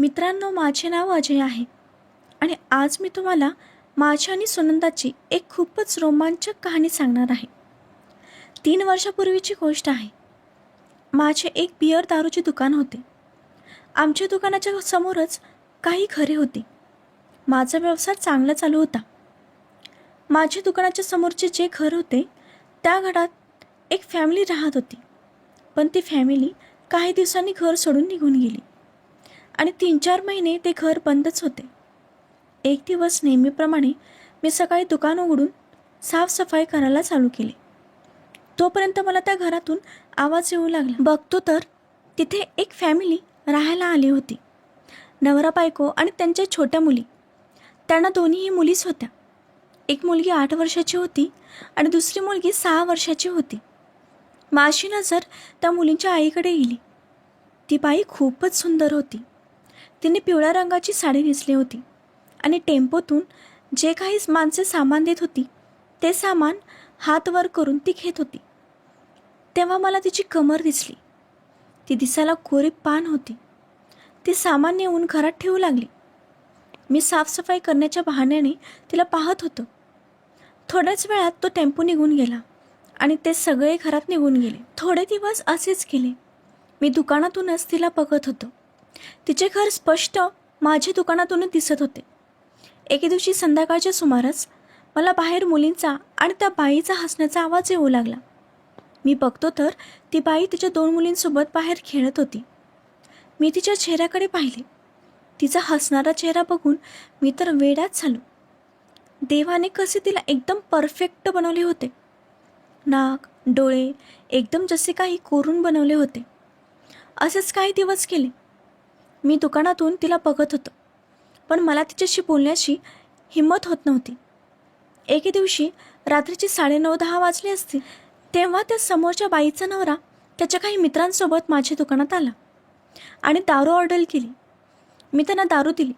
मित्रांनो माझे नाव अजय आहे. आणि आज मी तुम्हाला माझ्या आणि सुनंदाची एक खूपच रोमांचक कहाणी सांगणार आहे. तीन वर्षापूर्वीची गोष्ट आहे. माझे एक बिअर दारूचे दुकान होते. आमच्या दुकानाच्या समोरच काही घरे होती. माझा व्यवसाय चांगला चालू होता. माझ्या दुकानाच्या समोरचे जे घर होते त्या घरात एक फॅमिली राहत होती. पण ती फॅमिली काही दिवसांनी घर सोडून निघून गेली. आणि तीन चार महिने ते घर बंदच होते. एक दिवस नेहमीप्रमाणे मी सकाळी दुकान उघडून साफसफाई करायला चालू केली. तोपर्यंत मला त्या घरातून आवाज येऊ लागला. बघतो तर तिथे एक फॅमिली राहायला आली होती. नवरा बायको आणि त्यांच्या छोट्या मुली. त्यांना दोन्हीही मुलीच होत्या. एक मुलगी आठ वर्षाची होती आणि दुसरी मुलगी सहा वर्षाची होती. माझी नजर त्या मुलींच्या आईकडे गेली ती बाई खूपच सुंदर होती. तिने पिवळ्या रंगाची साडी नेसली होती. आणि टेम्पोतून जे काही माणसे सामान देत होती ते सामान हात वर करून ती घेत होती. तेव्हा मला तिची कमर दिसली. ती दिसायला कोरी पान होती. ती सामान नेऊन घरात ठेवू लागली. मी साफसफाई करण्याच्या बहाण्याने तिला पाहत होतो. थोड्याच वेळात तो टेम्पो निघून गेला आणि ते सगळे घरात निघून गेले. थोडे दिवस असेच गेले मी दुकानातूनच तिला बघत होतो. तिचे घर स्पष्ट माझ्या दुकानातूनच दिसत होते. एके दिवशी संध्याकाळच्या सुमारास मला बाहेर मुलींचा आणि त्या बाईचा हसण्याचा आवाज येऊ लागला. मी बघतो तर ती बाई तिच्या दोन मुलींसोबत बाहेर खेळत होती. मी तिच्या चेहऱ्याकडे पाहिले. तिचा हसणारा चेहरा बघून मी तर वेड्यात झालो. देवाने कसे तिला एकदम परफेक्ट बनवले होते. नाक डोळे एकदम जसे काही कोरून बनवले होते. असेच काही दिवस गेले. मी दुकानातून तिला बघत होतो. पण मला तिच्याशी बोलण्याची हिंमत होत नव्हती. एके दिवशी रात्रीचे साडेनऊ दहा वाजले असतील तेव्हा त्या समोरच्या बाईचा नवरा त्याच्या काही मित्रांसोबत माझ्या दुकानात आला आणि दारू ऑर्डर केली. मी त्यांना दारू दिली.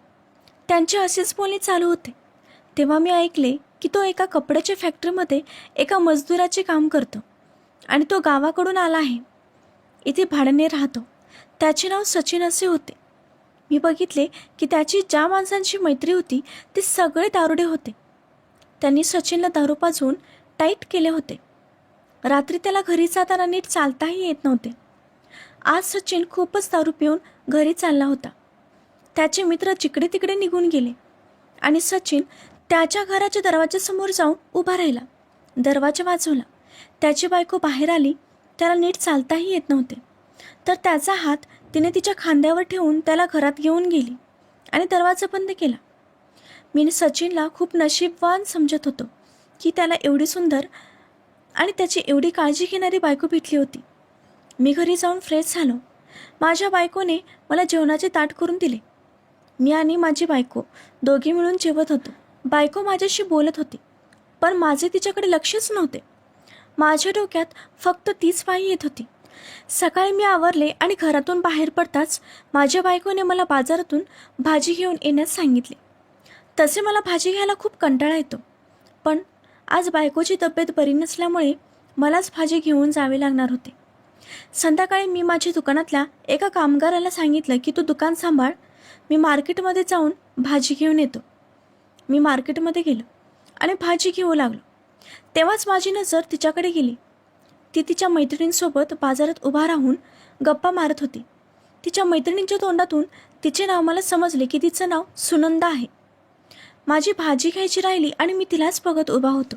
त्यांचे असेच बोलणे चालू होते. तेव्हा मी ऐकले की तो एका कपड्याच्या फॅक्टरीमध्ये एका मजदुराचे काम करतो आणि तो गावाकडून आला आहे. इथे भाड्याने राहतो. त्याचे नाव सचिन असे होते. मी बघितले की त्याची ज्या माणसांची मैत्री होती ते सगळे दारुडे होते. त्यांनी सचिनला दारू पाजवून टाईट केले होते. रात्री त्याला घरी जाताना नीट चालताही येत नव्हते. आज सचिन खूपच दारू पिऊन घरी चालला होता. त्याचे मित्र जिकडे तिकडे निघून गेले आणि सचिन त्याच्या घराच्या दरवाजासमोर जाऊन उभा राहिला. दरवाजा वाजवला. त्याची बायको बाहेर आली. त्याला नीट चालताही येत नव्हते. तर त्याचा हात तिने तिच्या खांद्यावर ठेवून त्याला घरात घेऊन गेली आणि दरवाजा बंद केला. मी सचिनला खूप नशीबवान समजत होतो की त्याला एवढी सुंदर आणि त्याची एवढी काळजी घेणारी बायको भेटली होती. मी घरी जाऊन फ्रेश झालो. माझ्या बायकोने मला जेवणाचे ताट करून दिले. मी आणि माझी बायको दोघे मिळून जेवत होतो. बायको माझ्याशी बोलत होती पण माझे तिच्याकडे लक्षच नव्हते. माझ्या डोक्यात फक्त तीच बाई येत होती. सकाळी मी आवरले आणि घरातून बाहेर पडताच माझ्या बायकोने मला बाजारातून भाजी घेऊन येण्यास सांगितले. तसे मला भाजी घ्यायला खूप कंटाळा येतो. पण आज बायकोची तब्येत बरी नसल्यामुळे मलाच भाजी घेऊन जावे लागणार होते. संध्याकाळी मी माझ्या दुकानातल्या एका कामगाराला सांगितलं की तू दुकान सांभाळ. मी मार्केटमध्ये जाऊन भाजी घेऊन येतो. मी मार्केटमध्ये गेलो आणि भाजी घेऊ लागलो. तेव्हाच माझी नजर तिच्याकडे गेली. ती तिच्या मैत्रिणींसोबत बाजारात उभा राहून गप्पा मारत होती. तिच्या मैत्रिणींच्या तोंडातून तिचे नाव मला समजले की तिचं नाव सुनंदा आहे. माझी भाजी घ्यायची राहिली आणि मी तिलाच बघत उभा होतो.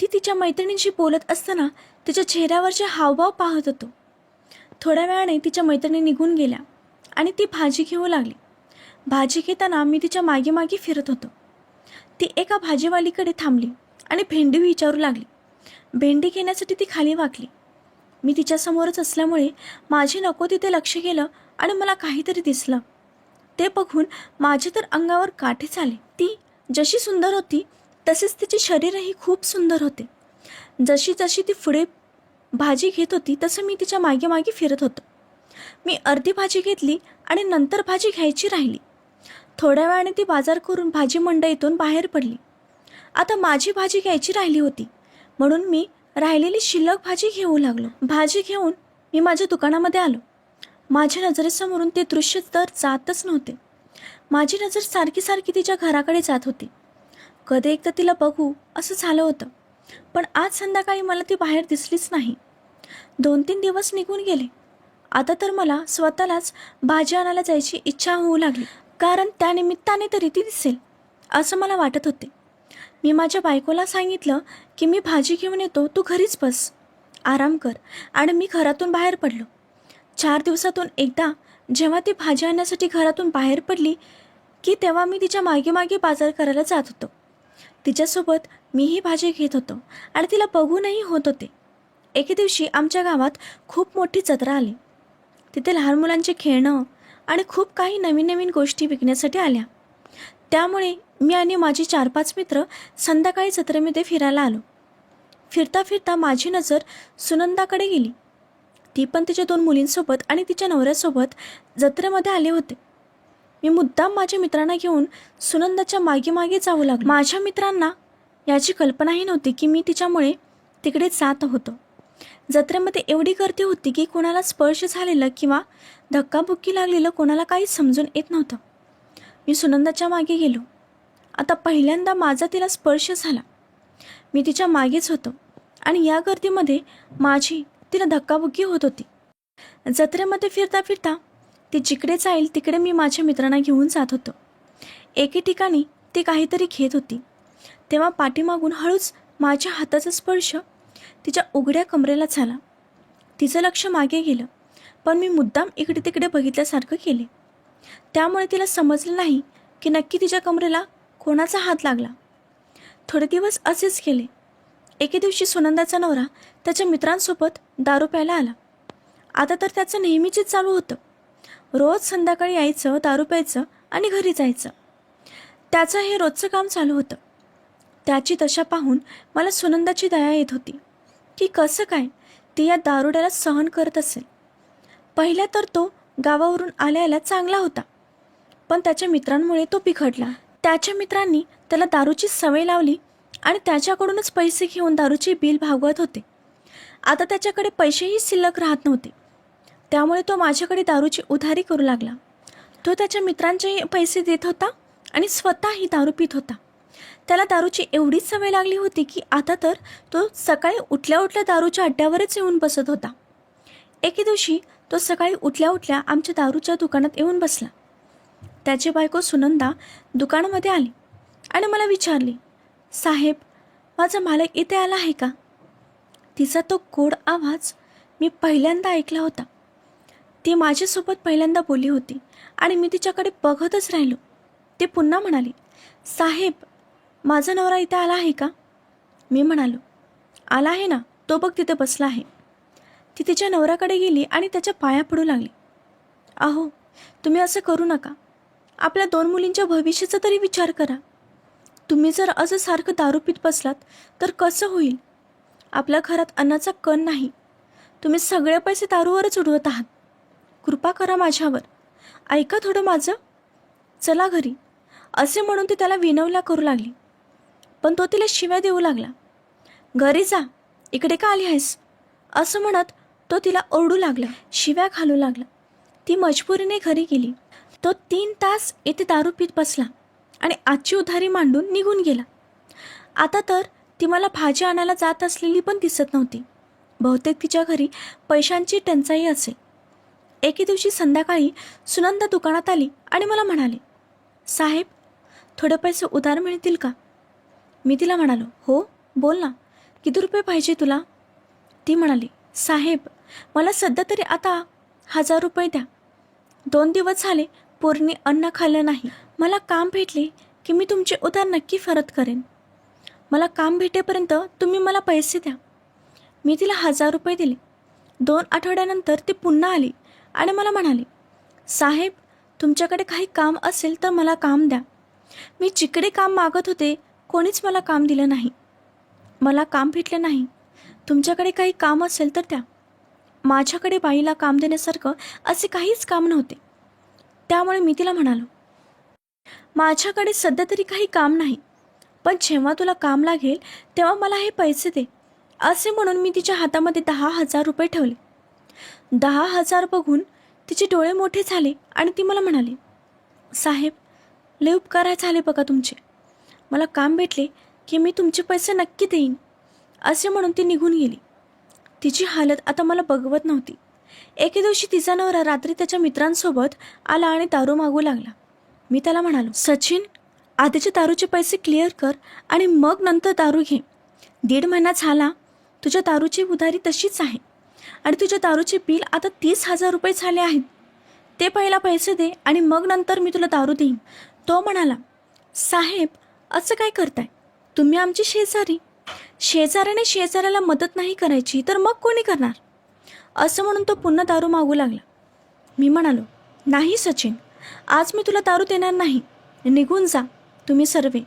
ती तिच्या मैत्रिणींशी बोलत असताना तिच्या चेहऱ्यावरचे हावभाव पाहत होतो. थोड्या वेळाने तिच्या मैत्रिणी निघून गेल्या आणि ती भाजी घेऊ लागली. भाजी घेताना मी तिच्यामागे मागे फिरत होतो. ती एका भाजीवालीकडे थांबली आणि भेंडी विचारू लागली. भेंडी घेण्यासाठी ती खाली वाकली. मी तिच्यासमोरच असल्यामुळे माझे नको तिथे लक्ष गेलं आणि मला काहीतरी दिसलं. ते बघून माझे तर अंगावर काठेच आले. ती जशी सुंदर होती तसेच तिचे शरीरही खूप सुंदर होते. जशी जशी ती पुढे भाजी घेत होती तसं मी तिच्यामागे मागे फिरत होतो. मी अर्धी भाजी घेतली आणि नंतर भाजी घ्यायची राहिली. थोड्या वेळाने ती बाजार करून भाजी मंडईतून बाहेर पडली. आता माझी भाजी घ्यायची राहिली होती. म्हणून मी राहिलेली शिल्लक भाजी घेऊ लागलो. भाजी घेऊन मी माझ्या दुकानामध्ये आलो. माझ्या नजरेसमोरून ते दृश्य तर जातच नव्हते. माझी नजर सारखी सारखी तिच्या घराकडे जात होती. कधी एकदा तिला बघू असं झालं होतं. पण आज संध्याकाळी मला ती बाहेर दिसलीच नाही. दोन तीन दिवस निघून गेले. आता तर मला स्वतःलाच भाजी आणायला जायची इच्छा होऊ लागली. कारण त्यानिमित्ताने तरी ती दिसेल असं मला वाटत होते. मी माझ्या बायकोला सांगितलं की मी भाजी घेऊन येतो तू घरीच बस. आराम कर. आणि मी घरातून बाहेर पडलो. चार दिवसातून एकदा जेव्हा ती भाजी आणण्यासाठी घरातून बाहेर पडली की तेव्हा मी तिच्यामागे मागे बाजार करायला जात होतो. तिच्यासोबत मीही भाजी घेत होतो आणि तिला बघूनही होत होते. एके दिवशी आमच्या गावात खूप मोठी जत्रा आली. तिथे लहान मुलांचे खेळणं आणि खूप काही नवीन नवीन गोष्टी विकण्यासाठी आल्या. त्यामुळे मी आणि माझे चार पाच मित्र संध्याकाळी जत्रेमध्ये फिरायला आलो. फिरता फिरता माझी नजर सुनंदाकडे गेली. ती पण तिच्या दोन मुलींसोबत आणि तिच्या नवऱ्यासोबत जत्रेमध्ये आले होते. मी मुद्दाम माझ्या मित्रांना घेऊन सुनंदाच्या मागे मागे जाऊ लागलो. माझ्या मित्रांना याची कल्पनाही नव्हती की मी तिच्यामुळे तिकडे जात होतो. जत्रेमध्ये एवढी गर्दी होती की कोणाला स्पर्श झालेलं किंवा धक्काबुक्की लागलेलं कोणाला काही समजून येत नव्हतं. मी सुनंदाच्या मागे गेलो. आता पहिल्यांदा माझा तिला स्पर्श झाला. मी तिच्या मागेच होतो आणि या गर्दीमध्ये माझी तिला धक्काबुक्की होत होती. जत्रेमध्ये फिरता फिरता ती जिकडे जाईल तिकडे मी माझ्या मित्रांना घेऊन जात होतो. एके ठिकाणी ती काहीतरी घेत होती. तेव्हा पाठीमागून हळूच माझ्या हाताचा स्पर्श तिच्या उघड्या कमरेला झाला. तिचं लक्ष मागे गेलं पण मी मुद्दाम इकडे तिकडे बघितल्यासारखं केले. त्यामुळे तिला समजलं नाही की नक्की तिच्या कमरेला कोणाचा हात लागला. थोडे दिवस असेच गेले. एके दिवशी सुनंदाचा नवरा त्याच्या मित्रांसोबत दारू प्यायला आला. आता तर त्याचं नेहमीचीच चालू होतं. रोज संध्याकाळी यायचं दारू प्यायचं आणि घरी जायचं. त्याचं हे रोजचं काम चालू होतं. त्याची दशा पाहून मला सुनंदाची दया येत होती की कसं काय ती या दारुड्याला सहन करत असेल. पहिल्या तर तो गावावरून आल्याला चांगला होता. पण त्याच्या मित्रांमुळे तो बिघडला. त्याच्या मित्रांनी त्याला दारूची सवय लावली आणि त्याच्याकडूनच पैसे घेऊन दारूचे बिल भागवत होते. आता त्याच्याकडे पैसेही शिल्लक राहत नव्हते. त्यामुळे तो माझ्याकडे दारूची उधारी करू लागला. तो त्याच्या मित्रांचेही पैसे देत होता आणि स्वतःही दारू पित होता. त्याला दारूची एवढीच सवय लागली होती की आता तर तो सकाळी उठल्या उठल्या दारूच्या अड्ड्यावरच येऊन बसत होता. एके दिवशी तो सकाळी उठल्या उठल्या आमच्या दारूच्या दुकानात येऊन बसला. त्याची बायको सुनंदा दुकानामध्ये आली आणि मला विचारली साहेब माझा मालक इथे आला आहे का? तिचा तो गोड आवाज मी पहिल्यांदा ऐकला होता. ती माझ्यासोबत पहिल्यांदा बोलली होती आणि मी तिच्याकडे बघतच राहिलो. ते पुन्हा म्हणाली साहेब माझा नवरा इथे आला आहे का? मी म्हणालो आला आहे ना तो बघ तिथे बसला आहे. ती तिच्या नवऱ्याकडे गेली आणि त्याच्या पाया पडू लागली. अहो तुम्ही असं करू नका. आपल्या दोन मुलींच्या भविष्याचा तरी विचार करा. तुम्ही जर असं सारखं दारू पित बसलात तर कसं होईल? आपल्या घरात अन्नाचा कण नाही. तुम्ही सगळे पैसे दारूवरच उडवत आहात. कृपा करा माझ्यावर. ऐका थोडं माझं. चला घरी. असे म्हणून ती त्याला विनवला करू लागली. पण तो तिला शिव्या देऊ लागला. घरी जा. इकडे का आली आहेस? असं म्हणत तो तिला ओरडू लागला शिव्या घालू लागला. ती मजबुरीने घरी गेली. तो तीन तास येथे दारू पीत बसला आणि आजची उधारी मांडून निघून गेला. आता तर ती मला भाजी आणायला जात असलेली पण दिसत नव्हती. बहुतेक तिच्या घरी पैशांची टंचाई असेल एके दिवशी संध्याकाळी सुनंदा दुकानात आली आणि मला म्हणाले साहेब थोडे पैसे उधार मिळतील का? मी तिला म्हणालो हो बोल ना. किती रुपये पाहिजे तुला? ती म्हणाली साहेब मला सध्या तरी आता हजार रुपये द्या. दोन दिवस झाले पूर्णी अन्न खाल्लं नाही. मला काम भेटले की मी तुमचे उधार नक्की परत करेन. मला काम भेटेपर्यंत तुम्ही मला पैसे द्या. मी तिला हजार रुपये दिले. दोन आठवड्यानंतर ती पुन्हा आली आणि मला म्हणाली साहेब तुमच्याकडे काही काम असेल तर मला काम द्या. मी जिकडे काम मागत होते कोणीच मला काम दिलं नाही. मला काम भेटले नाही. तुमच्याकडे काही काम असेल तर द्या. माझ्याकडे बाईला काम देण्यासारखं असे काहीच काम नव्हते. त्यामुळे मी तिला म्हणालो माझ्याकडे सध्या तरी काही काम नाही पण जेव्हा तुला काम लागेल तेव्हा मला हे पैसे दे. असे म्हणून मी तिच्या हातामध्ये दहा हजार रुपये ठेवले. दहा हजार बघून तिचे डोळे मोठे झाले आणि ती मला म्हणाली साहेब लय उपकार झाले बघा तुमचे. मला काम भेटले की मी तुमचे पैसे नक्की देईन. असे म्हणून ती निघून गेली. तिची हालत आता मला बघवत नव्हती. एके दिवशी तिचा नवरा रात्री त्याच्या मित्रांसोबत आला आणि दारू मागू लागला. मी त्याला म्हणालो सचिन आधीचे दारूचे पैसे क्लिअर कर आणि मग नंतर दारू घे. दीड महिना झाला तुझ्या दारूची उधारी तशीच आहे आणि तुझ्या दारूचे बिल आता तीस हजार रुपये झाले आहेत. ते पहिला पैसे दे आणि मग नंतर मी तुला दारू देईन. तो म्हणाला साहेब असं काय करताय? तुम्ही आमची शेजारी. शेजाऱ्याने शेजाऱ्याला मदत नाही करायची तर मग कोणी करणार? असं म्हणून तो पुन्हा दारू मागू लागला. मी म्हणालो नाही सचिन आज मी तुला दारू देणार नाही. निघून जा तुम्ही सर्वे.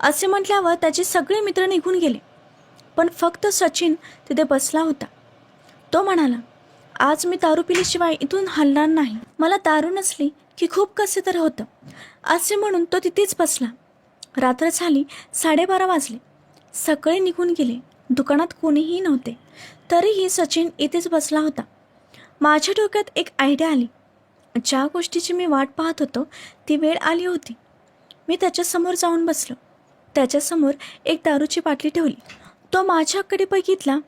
असे म्हटल्यावर त्याचे सगळे मित्र निघून गेले. पण फक्त सचिन तिथे बसला होता. तो म्हणाला आज मी दारू पिल्याशिवाय इथून हलणार नाही. मला दारू नसली की खूप कसे तर होतं. असे म्हणून तो तिथेच बसला. रात्र झाली साडेबारा वाजले. सगळे निघून गेले. दुकानात कोणीही नव्हते. तरीही सचिन इथेच बसला होता. माझ्या डोक्यात एक आयडिया आली. ज्या गोष्टीची मी वाट पाहत होतो ती वेळ आली होती. मी त्याच्यासमोर जाऊन बसलो. त्याच्यासमोर एक दारूची बाटली ठेवली. तो माझ्याकडे बघितला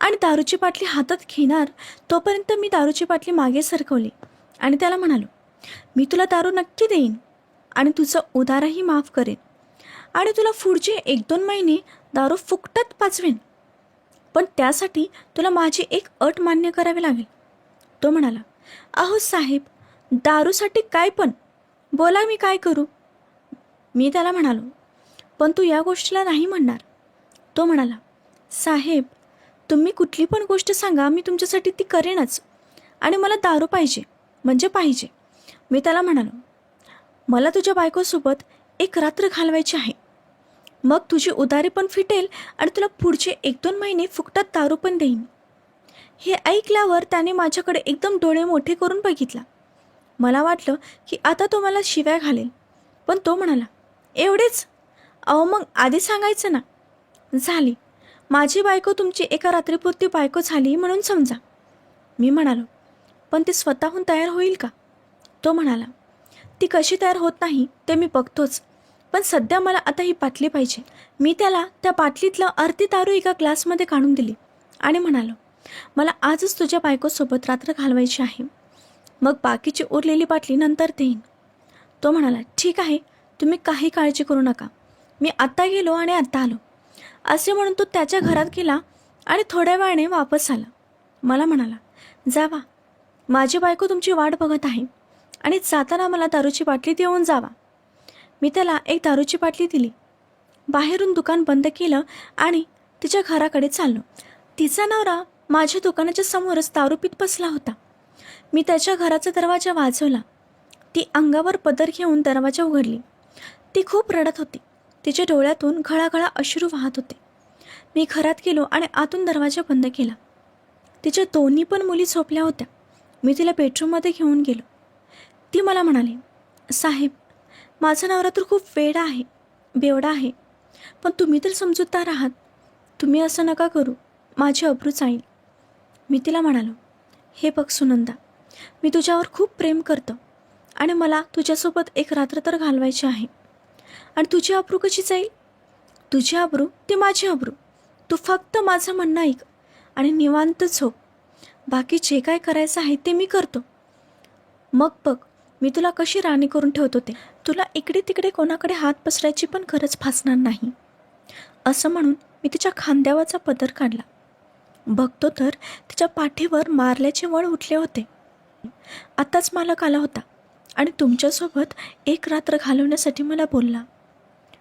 आणि दारूची बाटली हातात घेणार तोपर्यंत मी दारूची बाटली मागे सरकवली आणि त्याला म्हणालो मी तुला दारू नक्की देईन आणि तुझं उदारही माफ करेन. आणि तुला पुढचे एक दोन महिने दारू फुकटात पाचवेन पण त्यासाठी तुला माझी एक अट मान्य करावी लागेल. तो म्हणाला अहो साहेब दारूसाठी काय पण? बोला मी काय करू? मी त्याला म्हणालो पण तू या गोष्टीला नाही म्हणणार. तो म्हणाला साहेब तुम्ही कुठली पण गोष्ट सांगा मी तुमच्यासाठी ती करेनच. आणि मला दारू पाहिजे म्हणजे पाहिजे. मी त्याला म्हणालो मला तुझ्या बायकोसोबत एक रात्र घालवायची आहे. मग तुझी उदारी पण फिटेल आणि तुला पुढचे एक दोन महिने फुकटात दारू पण देईन. हे ऐकल्यावर त्याने माझ्याकडे एकदम डोळे मोठे करून बघितला. मला वाटलं की आता तो मला शिव्या घालेल पण तो म्हणाला एवढेच? अहो मग आधी सांगायचं ना. झाली. माझी बायको तुमची एका रात्रीपुरती बायको झाली म्हणून समजा. मी म्हणालो पण ती स्वतःहून तयार होईल का? तो म्हणाला ती कशी तयार होत नाही ते मी बघतोच. पण सध्या मला आता ही बाटली पाहिजे. मी त्याला त्या बाटलीतलं अर्धी दारू एका ग्लासमध्ये काढून दिली आणि म्हणालो मला आजच तुझ्या बायकोसोबत रात्र घालवायची आहे. मग बाकीची उरलेली बाटली नंतर देईन. तो म्हणाला ठीक आहे तुम्ही काही काळजी करू नका. मी आत्ता गेलो आणि आत्ता आलो. असे म्हणून तो त्याच्या घरात गेला आणि थोड्या वेळाने वापस आला. मला म्हणाला जावा माझी बायको तुमची वाट बघत आहे आणि जाताना मला दारूची बाटली देऊन जावा. मी त्याला एक दारूची बाटली दिली. बाहेरून दुकान बंद केलं आणि तिच्या घराकडे चाललो. तिचा नवरा माझ्या दुकानाच्या समोरच दारू पीत बसला होता. मी त्याच्या घराचा दरवाजा वाजवला. ती अंगावर पदर घेऊन दरवाजा उघडली. ती खूप रडत होती. तिच्या डोळ्यातून घळाघळा अश्रू वाहत होते. मी घरात गेलो आणि आतून दरवाजा बंद केला. तिच्या दोन्ही पण मुली झोपल्या होत्या. मी तिला बेडरूममध्ये घेऊन गेलो. ती मला म्हणाली साहेब माझा नवरा तर खूप वेडा आहे बेवडा आहे. पण तुम्ही तर समजूतदार आहात. तुम्ही असं नका करू. माझी अब्रू जाईल. मी तिला म्हणालो हे बघ सुनंदा मी तुझ्यावर खूप प्रेम करतो आणि मला तुझ्यासोबत एक रात्र तर घालवायची आहे. आणि तुझी अब्रू कशी जाईल? तुझी अब्रू ती माझी अब्रू. तू फक्त माझं म्हणणं ऐक आणि निवांत झोप. बाकी जे काय करायचं आहे ते मी करतो. मग बघ मी तुला कशी राणी करून ठेवत होते? तुला इकडे तिकडे कोणाकडे हात पसरायची पण गरज भासणार नाही. असं म्हणून मी तिच्या खांद्यावरचा पदर काढला. बघतो तर तिच्या पाठीवर मारल्याचे वळ उठले होते. आताच मालक आला होता आणि तुमच्यासोबत एक रात्र घालवण्यासाठी मला बोलला.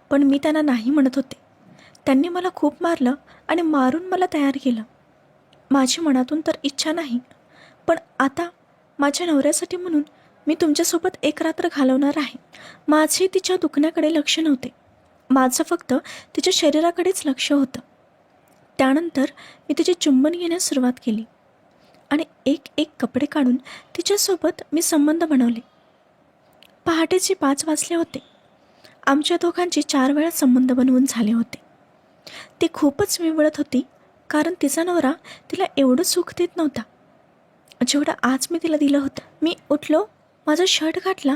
पण मी त्यांना नाही म्हणत होते. त्यांनी मला खूप मारलं आणि मारून मला तयार केलं. माझी मनातून तर इच्छा नाही. पण आता माझ्या नवऱ्यासाठी म्हणून मी तुमच्यासोबत एक रात्र घालवणार आहे. माझे तिच्या दुखण्याकडे लक्ष नव्हते. माझं फक्त तिच्या शरीराकडेच लक्ष होतं. त्यानंतर मी तिचे चुंबन घेण्यास सुरुवात केली. आणि एक एक कपडे काढून तिच्यासोबत मी संबंध बनवले. पहाटेचे पाच वाजले होते. आमच्या दोघांचे चार वेळा संबंध बनवून झाले होते. ती खूपच विवळत होती कारण तिचा नवरा तिला एवढं सुख देत नव्हता. जेवढं आज मी तिला दिलं होतं मी उठलो माझा शर्ट घातला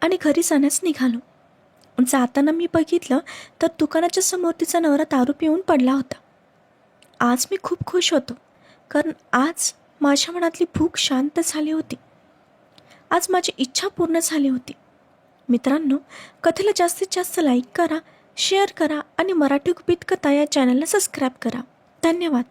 आणि घरी जाण्यास निघालो. जाताना मी बघितलं तर दुकानाच्या समोर तिचा नवरा दारू पिऊन पडला होता. आज मी खूप खुश होतो कारण आज माझ्या मनातली भूक शांत झाली होती. आज माझी इच्छा पूर्ण झाली होती. मित्रांनो कथेला जास्तीत जास्त लाईक करा शेअर करा आणि मराठी गुपित कथा या चॅनलला सबस्क्राईब करा. धन्यवाद.